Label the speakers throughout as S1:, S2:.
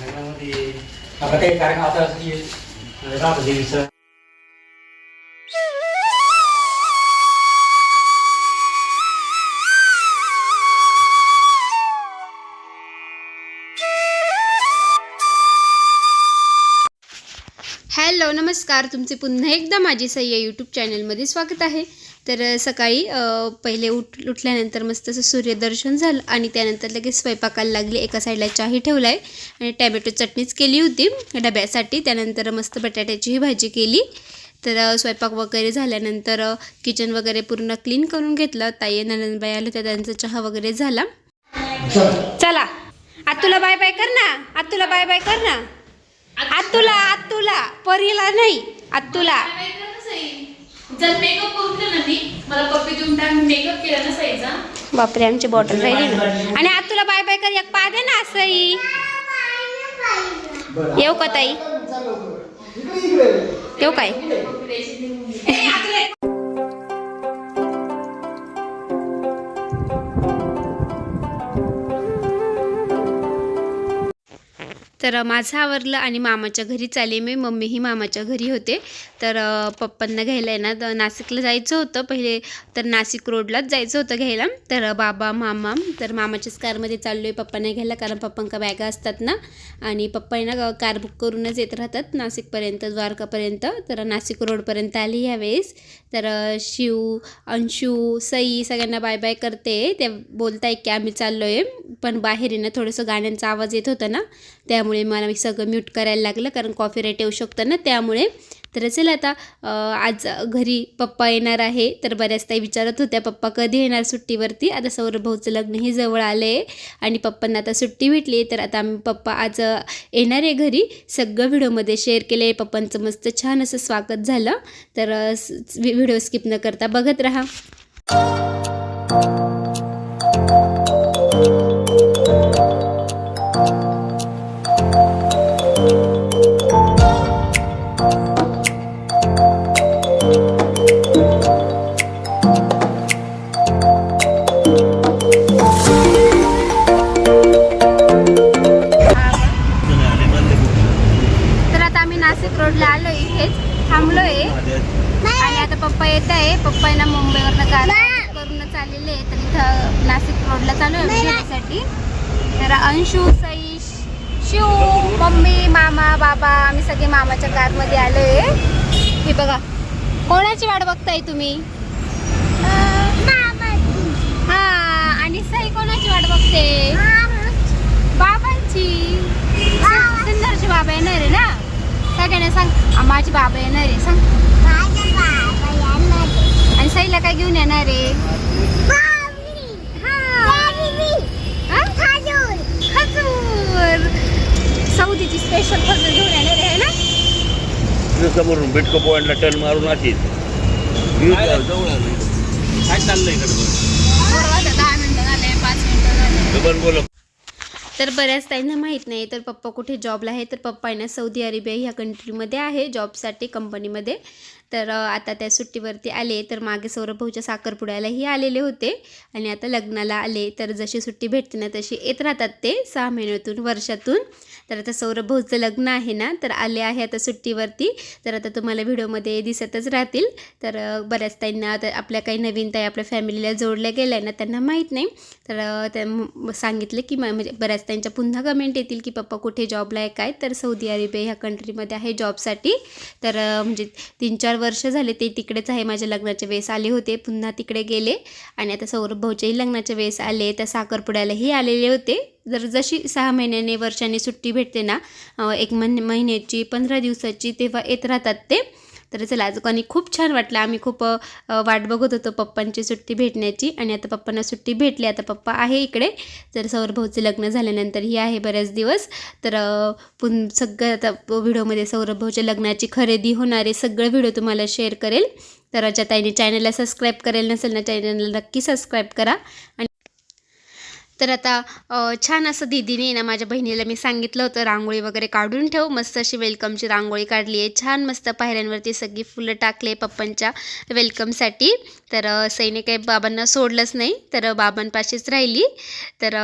S1: लग्नामध्ये आता काही आता की देवीचं
S2: हॅलो नमस्कार. तुमचे पुन्हा एकदा माझी सय्या यूट्यूब चॅनलमध्ये स्वागत आहे. तर सकाळी पहिले उठ उठल्यानंतर मस्त असं सूर्यदर्शन झालं आणि त्यानंतर लगेच स्वयंपाकाला लागली. एका साईडला चाही ठेवला आहे आणि टॅमॅटो चटणीच केली होती डब्यासाठी. त्यानंतर मस्त बटाट्याचीही भाजी केली. तर स्वयंपाक वगैरे झाल्यानंतर किचन वगैरे पूर्ण क्लीन करून घेतलं. ताई नंदबाई आलं त्या त्यांचा चहा वगैरे झाला. चला. आतुला बाय बाय कर ना. आतुला बाय बाय कर ना. आतुला आतुला. परीला नाही. आतुला.
S3: जर मेकअप करून दिलं ना मी मला पप्पी देऊन टाक मेकअप केला ना साईचा.
S2: बापरे आमची बॉटल राहिली ना. आणि आतुला बाय बाय कर एक पा दे ना असंही. येऊ का ताई? येऊ काय? तर माझं आवरलं आणि मामाच्या घरी चाले मी. मम्मीही मामाच्या घरी होते. तर पप्पांना घ्यायला आहे ना तर नाशिकला जायचं होतं. पहिले तर नाशिक रोडलाच जायचं होतं घ्यायला. तर बाबा मामा तर मामाच्याच कारमध्ये चाललो आहे पप्पांना घ्यायला. कारण पप्पांका बॅगा असतात ना. आणि पप्पा आहे ना कार बुक करूनच येत राहतात नाशिकपर्यंत द्वारकापर्यंत. तर नाशिक रोडपर्यंत आली ह्यावेळेस तर शिव अंशू सई सगळ्यांना बाय बाय करते. ते बोलताय की आम्ही चाललो आहे पण बाहेर आहे ना थोडंसं गाण्यांचा आवाज येत होता ना त्यामुळे मला मी सगळं म्यूट करायला लागलं कारण कॉफी रेट येऊ शकतं ना त्यामुळे. तर चला आता आज घरी पप्पा येणार आहे तर बऱ्याच ताई विचारत होत्या पप्पा कधी येणार सुट्टीवरती? आता सौरभ भाऊचं लग्नही जवळ आलं आहे आणि पप्पांना आता सुट्टी भेटली तर आता आम्ही पप्पा आज येणार आहे घरी. सगळं व्हिडिओमध्ये शेअर केलं आहे पप्पांचं मस्त छान असं स्वागत झालं. तर व्हिडिओ स्किप न करता बघत राहा. तर बघा. कोणाची वाट बघताय तुम्ही? हा आणि सई कोणाची वाट बघते? बाबांची. सुंदरची बाबा येणार आहे ना? सगळ्यांना सांग. माझी बाबा येणार आहे सांग आणि सईला काय घेऊन येणार? आहे हा? खजूर. सौदीची स्पेशल खजूर घेऊन येणार. आहे
S4: समोरून बिटको पॉईंटला टर्न मारून
S1: काय चाललंय गडबड
S4: बोल.
S2: तर बऱ्याच ताईंना माहीत नाही तर पप्पा कुठे जॉबला आहे? तर पप्पा आहे ना सौदी अरेबिया ह्या कंट्रीमध्ये आहे जॉबसाठी कंपनीमध्ये तर आता त्या सुट्टीवरती आले तर मागे सौरभ भाऊच्या साखरपुड्यालाही आलेले होते. आणि आता लग्नाला आले तर जशी सुट्टी भेटते ना तशी येत राहतात ते सहा महिन्यातून वर्षातून. तर आता सौरभ भाऊचं लग्न आहे ना तर आले आहे आता सुट्टीवरती. तर आता तुम्हाला व्हिडिओमध्ये दिसतच राहतील. तर बऱ्याच ताईंना आता आपल्या काही नवीन ताई आपल्या फॅमिलीला जोडल्या गेल्या आहे ना त्यांना माहीत नाही. तर त्या सांगितलं की म- म्हणजे बऱ्याच त्यांच्या पुन्हा कमेंट येतील की पप्पा कुठे जॉबला आहे काय? तर सौदी अरेबिया ह्या कंट्रीमध्ये आहे जॉबसाठी तर म्हणजे तीन चार वर्ष झाले ते तिकडेच आहे. माझ्या लग्नाच्या वेळेस आले होते पुन्हा तिकडे गेले. आणि आता सौरभ भाऊच्याही लग्नाच्या वेळेस आले. त्या साखरपुड्यालाही आलेले होते. जर जशी सहा महिन्याने वर्षाने सुट्टी भेटते ना एक महिन महिन्याची पंधरा दिवसाची तेव्हा येत राहतात ते. तर चला आज आणि खूप छान वाटलं. आम्ही खूप वाट बघत होतो पप्पांची सुट्टी भेटण्याची आणि आता पप्पांना सुट्टी भेटली. आता पप्पा आहे इकडे. तर सौरभाऊचं लग्न झाल्यानंतर ही आहे बऱ्याच दिवस. तर पुन सगळं आता व्हिडिओमध्ये सौरभभाऊच्या लग्नाची खरेदी होणारे सगळं व्हिडिओ तुम्हाला शेअर करेल. तर ज्या ताईने चॅनलला सबस्क्राईब करेल नसेल ना चॅनलला नक्की सबस्क्राईब करा. आणि तर आता छान असं दीदीने ना माझ्या बहिणीला मी सांगितलं होतं रांगोळी वगैरे काढून ठेव मस्त अशी वेलकमची रांगोळी काढली आहे. छान मस्त पायऱ्यांवरती सगळी फुलं टाकले पप्पांच्या वेलकमसाठी तर सैने सईने काही बाबांना सोडलंच नाही तर बाबांपाशीच राहिली. तर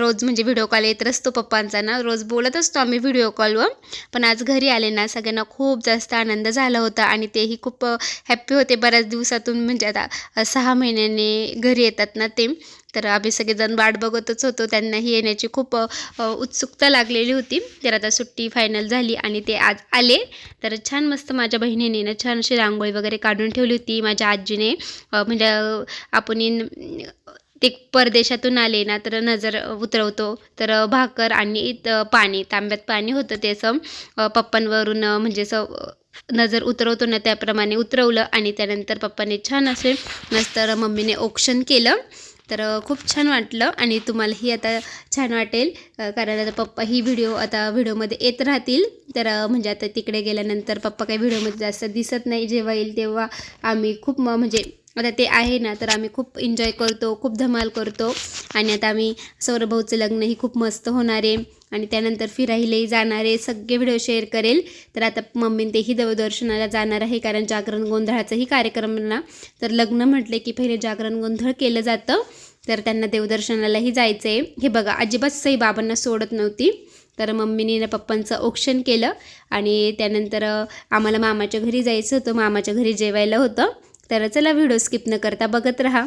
S2: रोज म्हणजे व्हिडिओ कॉल येत असतो पप्पांचा ना रोज बोलत असतो आम्ही व्हिडिओ कॉलवर पण आज घरी आले ना सगळ्यांना खूप जास्त आनंद झाला होता आणि तेही खूप हॅप्पी होते बऱ्याच दिवसातून. म्हणजे आता सहा महिन्याने घरी येतात ना ते. तर आम्ही सगळेजण वाट बघतच होतो. त्यांनाही येण्याची खूप उत्सुकता लागलेली होती. तर आता सुट्टी फायनल झाली आणि ते आज आले. तर छान मस्त माझ्या बहिणीने ना छान अशी रांगोळी वगैरे काढून ठेवली होती. माझ्या आजीने म्हणजे आपण इन ते परदेशातून आले ना तर नजर उतरवतो. तर भाकर आणि त- पाणी तांब्यात पाणी होतं ते असं पप्पांवरून म्हणजे असं नजर उतरवतो ना त्याप्रमाणे उतरवलं आणि त्यानंतर पप्पाने छान असे नंतर मम्मीने औक्षण केलं. तर खूप छान वाटलं आणि तुम्हालाही आता छान वाटेल कारण आता पप्पा ही व्हिडिओ आता व्हिडिओमध्ये येत राहतील. तर म्हणजे आता तिकडे गेल्यानंतर पप्पा काही व्हिडिओमध्ये जास्त दिसत नाही. जेव्हा येईल तेव्हा आम्ही खूप म- म्हणजे आता ते आहे ना तर आम्ही खूप एन्जॉय करतो खूप धमाल करतो. आणि आता आम्ही सौरभाऊचं लग्नही खूप मस्त होणार आहे. आणि त्यानंतर फिरायलाही जाणार आहे सगळे व्हिडिओ शेअर करेल. तर आता मम्मीन तेही देवदर्शनाला जाणार आहे कारण जागरण गोंधळाचाही कार्यक्रम ना. तर लग्न म्हटले की पहिले जागरण गोंधळ केलं जातं. तर त्यांना देवदर्शनालाही जायचं आहे हे बघा अजिबात सई बाबांना सोडत नव्हती. तर मम्मीने ना पप्पांचं औक्षण केलं आणि त्यानंतर आम्हाला मामाच्या घरी जायचं होतं. मामाच्या घरी जेवायला होतं. तर चला व्हिडिओ स्किप न करता बघत राहा.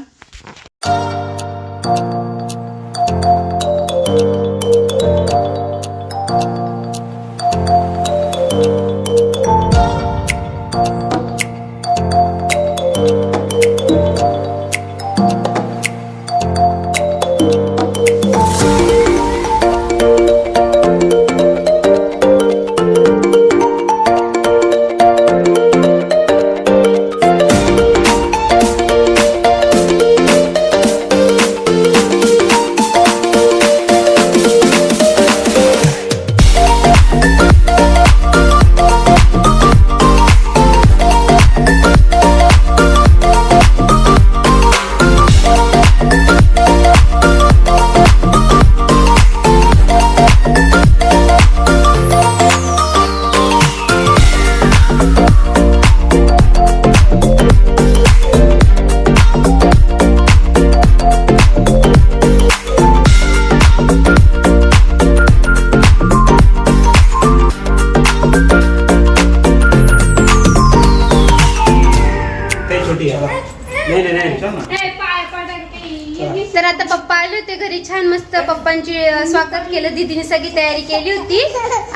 S2: केलं दीदीने सगळी तयारी केली होती.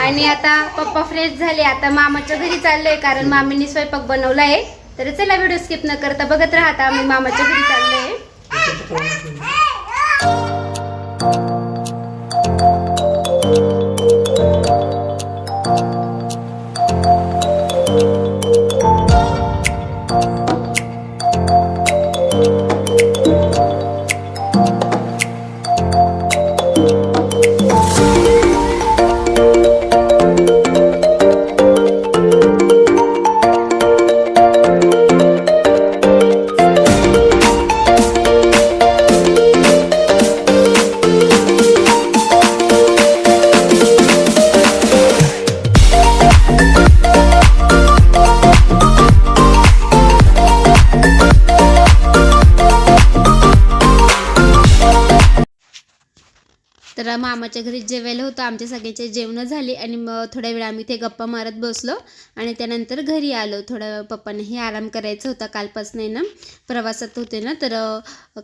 S2: आणि आता पप्पा फ्रेश झाले. आता मामाच्या घरी चाललोय कारण मामीने स्वयंपाक बनवला आहे तर चला व्हिडिओ स्किप न करता बघत राहता आम्ही मामाच्या घरी चाललोय. तर मामाच्या घरी जेवायला होतं. आमच्या सगळ्यांचे जेवणं झाली आणि मग थोड्या वेळ आम्ही ते गप्पा मारत बसलो आणि त्यानंतर घरी आलो. थोडा पप्पांनाही आराम करायचा होता. कालपासून आहे ना प्रवासात होते ना तर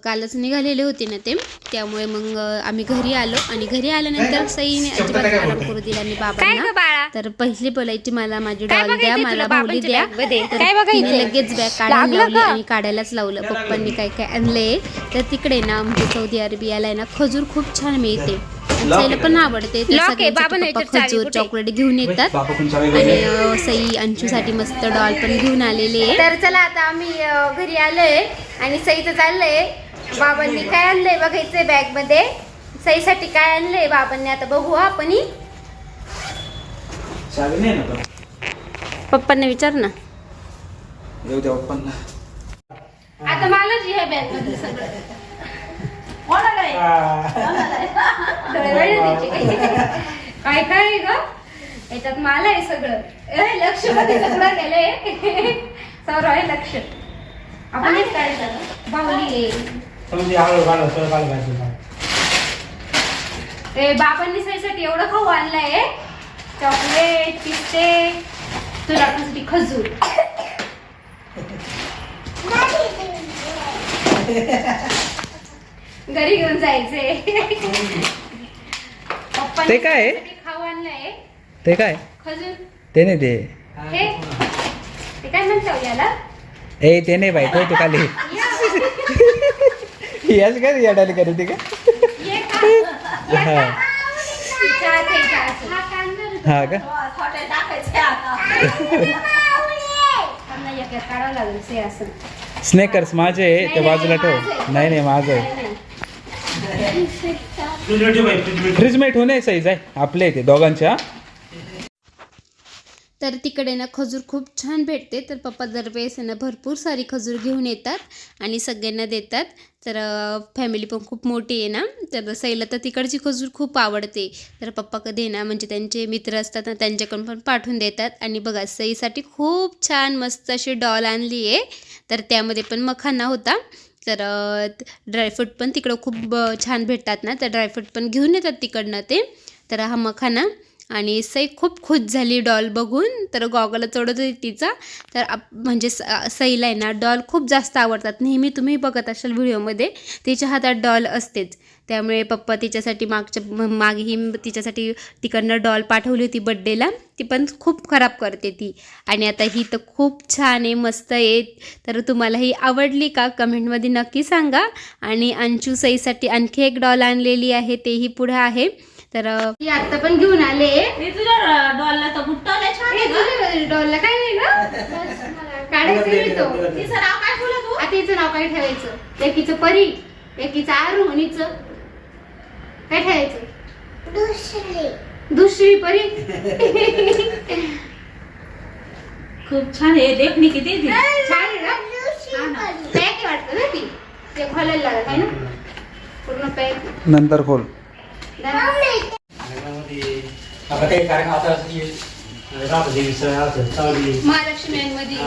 S2: कालच निघालेले होते ना ते. त्यामुळे मग आम्ही घरी आलो आणि घरी आल्यानंतर सईने अजिबात आराम करू दिला आणि बाबांना. तर पहिली बोलायची मला माझी डॉल द्या मला भावली द्या. लगेच बॅग काढायला लावली आणि काढायलाच लावलं. पप्पांनी काय काय आणलंय? तर तिकडे ना म्हणजे सौदी अरेबियाला आहे ना खजूर खूप छान मिळते. सईला पण आवडते. पप्पा खजूर चॉकलेट घेऊन येतात. आणि सई अंशूसाठी मस्त डॉल पण घेऊन आलेली तर चला आता आम्ही घरी आलोय आणि सईचं चाललंय. बाबांनी काय आणलंय बघायचंय बॅगमध्ये सईसाठी काय आणलंय बाबांनी आता बघू हा आपण. पप्पांना विचार ना. आता मला जी आहे बॅगमध्ये सगळं.
S3: कोणाला आहे?
S1: हा.
S2: डोळे वळले त्याचे. काय काय आहे ग? याच्यात मला आहे सगळं. ए, लक्षमध्ये सगळं गेलंय. सौरव आहे लक्ष. आपण हेच काढायचं ना. बाहुली आहे
S1: समजे हळू
S2: ए बाबांनी सईसाठी एवढं खाऊ आणलंय. चॉकलेट पिस्ते तुला तुझी खजूर. घरी घेऊन जायचे
S5: ते काय आहे?
S2: खाऊ आणलंय
S5: ते काय
S2: खजूर
S5: ते नाही ते
S2: हे ते काय म्हणतो याला
S5: ए ते नाही बाई तो तू खाली याच काय याडायला करू ते का
S2: ये का? ये
S5: हा.
S2: का? चहाचं आहे, चहाचं.
S5: हा का
S2: त्यांना एक एक काढावं लागेल से असं
S5: स्नेकर्स माझे आहे, ते बाजूला ठेव. नाही नाही माझं आहे.
S1: फ्रीज
S5: होणे साईज आहे. आपल्या इथे दोघांच्या.
S2: तर तिकडे ना खजूर खूप छान भेटते. तर पप्पा दरवेळेस यांना ना भरपूर सारी खजूर घेऊन येतात आणि सगळ्यांना देतात. तर फॅमिली पण खूप मोठी आहे ना. तर सईला तर तिकडची खजूर खूप आवडते. तर पप्पा कधी ना म्हणजे त्यांचे मित्र असतात ना त्यांच्याकडून पण पाठवून देतात. आणि बघा सईसाठी खूप छान मस्त अशी डॉल आणली आहे. तर त्यामध्ये पण मखाना होता. तर ड्रायफ्रूट पण तिकडं खूप छान भेटतात ना तर ड्रायफ्रूट पण घेऊन येतात तिकडनं ते. तर हा मखाना आणि सई खूप खुश झाली डॉल बघून. तर गॉगल चढत होती तिचा. तर आप म्हणजे स सईला आहे ना डॉल खूप जास्त आवडतात. नेहमी तुम्ही बघत असाल व्हिडिओमध्ये तिच्या हातात डॉल असतेच. त्यामुळे पप्पा तिच्यासाठी मागच्या मागेही तिच्यासाठी तिकडनं डॉल पाठवली होती बड्डेला ती पण खूप खराब करते ती. आणि आता ही तर खूप छान आहे मस्त आहे. तर तुम्हाला ही आवडली का? कमेंटमध्ये नक्की सांगा. आणि अंशू सईसाठी आणखी एक डॉल आणलेली आहे तेही पुढं आहे. तर आत्ता पण घेऊन आले.
S3: डॉलला तर.
S2: डॉलला काय नाही काढायचं
S3: नाव काय ठेवलं तू?
S2: आता हिचं नाव काय ठेवायचं? एकीचं परी एकीचं आरू आणि हिचं काय ठेवायचं? दुसरी. परी.
S3: खूप छान आहे. देखणी किती
S2: छान आहे ना. पॅक वाटतं ना ती? ते खोलायला लागत आहे ना? पूर्ण पॅक.
S5: नंतर खोल.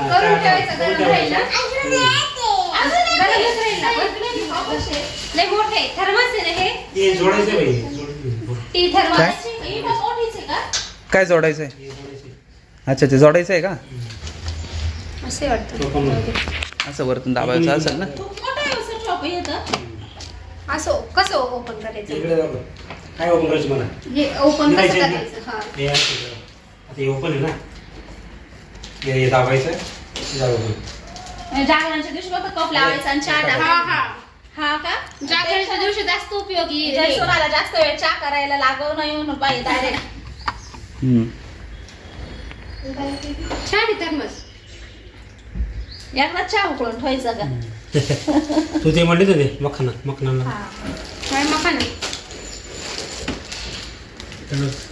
S2: करून ठेवायचं गरम राहील. गरमच राहील मोठे थर्मास आहे ना हे
S1: हे
S2: थर्मास
S3: ही
S5: काय जोडायचं आहे
S1: हे जोडायचं.
S5: अच्छा ते जोडायचं आहे का
S2: असे वाटतं
S5: असं वरतून दाबायचं असेल ना
S3: असं शॉप येतं
S2: असं कसं ओपन करायचं.
S1: काय ओपन करायचं मला?
S2: हे ओपन कसं
S1: निघायचं आहे ना?
S2: करायचं हा.
S1: हे असं. आता हे ओपन आहे ना? हे हे दाबायचं. हे दाबायचं.
S3: जागरणाच्या दिवशी फक्त कप लावायचा आणि चहा
S2: हा
S3: टाकायचा.
S2: हा
S3: हा. का?
S2: जागरणाच्या दिवशी जास्त उपयोगी
S3: जर. सोनाला जास्त वेळ चहा करायला लागव नाही येऊन पाहिजे डायरेक्ट
S5: हम्म.
S2: छान आहे थर्मस
S3: एकदा चहा उकळून ठेवायचा का?
S1: तू ते म्हणले ते मखाना मखाना
S2: काय मखाना तर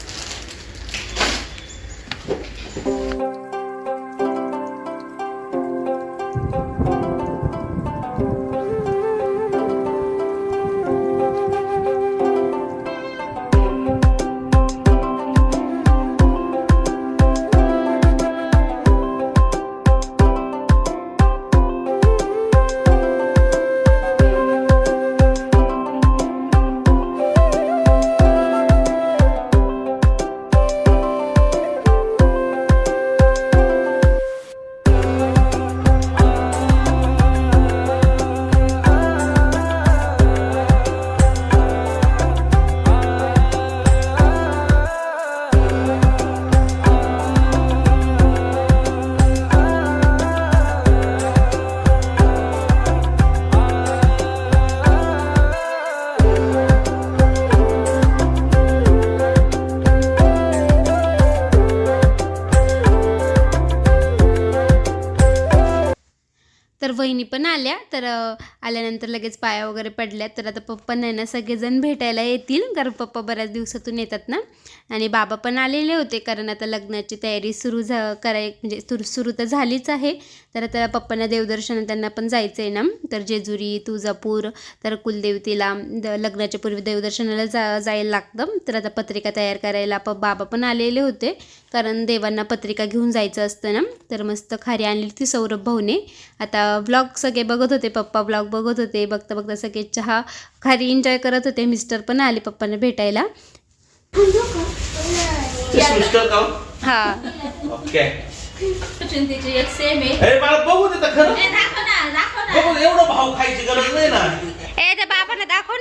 S2: वहिनी पण आल्या तर आल्यानंतर लगेच पाया वगैरे पडल्या तर आता पप्पांना आहे ना सगळेजण भेटायला येतील. कारण पप्पा बऱ्याच दिवसातून येतात ना. आणि बाबा पण आलेले होते. कारण आता लग्नाची तयारी सुरू झा कराय म्हणजे सुरू सुरू तर झालीच आहे. तर आता पप्पांना देवदर्शन त्यांना पण जायचं आहे ना. तर जेजुरी तुळजापूर तर कुलदेवतेला द लग्नाच्या पूर्वी देवदर्शनाला जा जायला लागतं. तर आता पत्रिका तयार करायला प बाबा पण आलेले होते. कारण देवांना पत्रिका घेऊन जायचं असतं ना. तर मस्त खारी आणली ती सौरभ भाऊने. आता ब्लॉग सगळे बघत होते पप्पा ब्लॉग बघत होते बघता बघता सगळे चहा खारी एन्जॉय करत होते. मिस्टर पण आले पप्पांना भेटायला. हां.
S4: ओके
S3: चिंतेची एक सेम आहे.
S4: अरे मला बघू दे तर खरं.
S3: ए, दाखव ना
S2: त्या बाबांना दाखव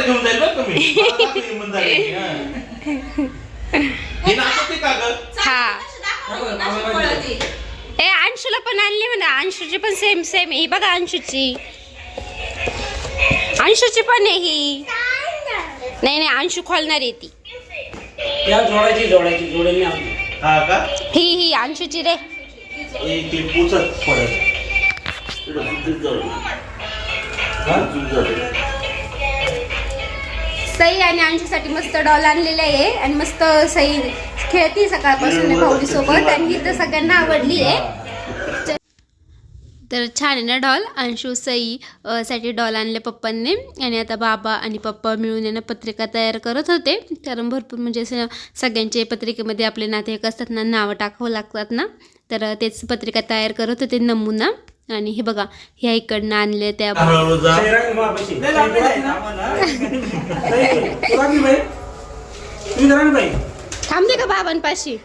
S4: घेऊन जाईल हा. नाचते का ग.
S2: ए अंशूला पण आणली म्हणा. अंशूची पण सेम सेम ही बघा अंशूची. अंशूची पण आहे ही. नाही नाही अंशू खोलणार आहे ती.
S1: या जोडायची जोडेल.
S4: हा का?
S2: ही ही अंशूची रे.
S4: हे? पुचत पडत
S2: सई आणि अंशूसाठी मस्त डॉल आणलेले आहे. आणि मस्त सई खेळती सकाळपासून भाऊली सोबत. आणि ही तर सगळ्यांना आवडली आहे. तर छान आहे ना डॉल अंशू सई साठी डॉल आणले पप्पांनी. आणि आता बाबा आणि पप्पा मिळून आहे ना पत्रिका तयार करत होते. कारण भरपूर म्हणजे असं सगळ्यांचे पत्रिकेमध्ये आपले नातेवाईक असतात ना नावं टाकावं लागतात ना. तर तेच पत्रिका तयार करत होते नमुना. आणि हे बघा ह्या इकडनं आणले त्या. थांबते का बाबांपाशी.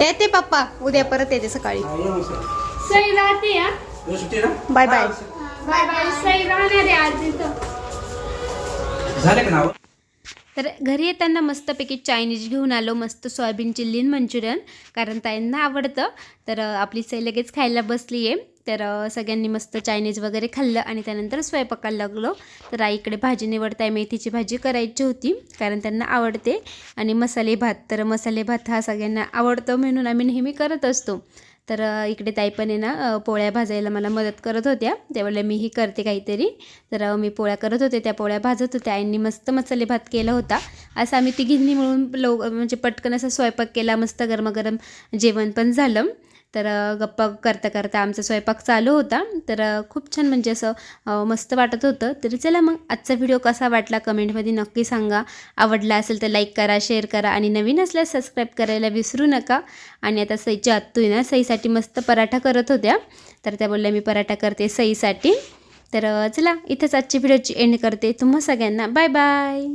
S2: येते पप्पा उद्या परत येते सकाळी. Bye bye.
S3: Bye bye. Sai राहणार आहे आज इथं.
S1: झाले का नाव?
S2: तर घरी येताना मस्तपैकी चायनीज घेऊन आलो मस्त सोयाबीन चिल्लीन मंचुरियन कारण ताईंना आवडतं. तर आपली सई लगेच खायला बसली आहे तर सगळ्यांनी मस्त चायनीज वगैरे खाल्लं आणि त्यानंतर स्वयंपाकाला लागलो. तर आईकडे भाजी निवडताय मेथीची भाजी करायची होती कारण त्यांना आवडते. आणि मसाले भात तर मसाले भात हा सगळ्यांना आवडतो म्हणून आम्ही नेहमी करत असतो. तर इकडे ताई पण आहे ना पोळ्या भाजायला मला मदत करत होत्या. त्यावेळेला मीही करते काहीतरी. तर मी पोळ्या करत होते त्या पोळ्या भाजत होत्या आईंनी मस्त मसाले भात केला होता. असं आम्ही तिघींनी मिळून लव म्हणजे पटकन असा स्वयंपाक केला मस्त गरमागरम जेवण पण झालं. तर गप्पा करता करता आमचा स्वयंपाक चालू होता. तर खूप छान म्हणजे असं मस्त वाटत होतं. तरी चला मग आजचा व्हिडिओ कसा वाटला कमेंटमध्ये नक्की सांगा. आवडला असेल तर लाईक करा शेअर करा आणि नवीन असल्यास सबस्क्राईब करायला विसरू नका. आणि आता सईच्या आत्तू आहे ना सईसाठी मस्त पराठा करत होत्या. तर त्या बोलल्या मी पराठा करते सईसाठी. तर चला इथंच आजची व्हिडिओची एंड करते. तुम्हा सगळ्यांना बाय बाय.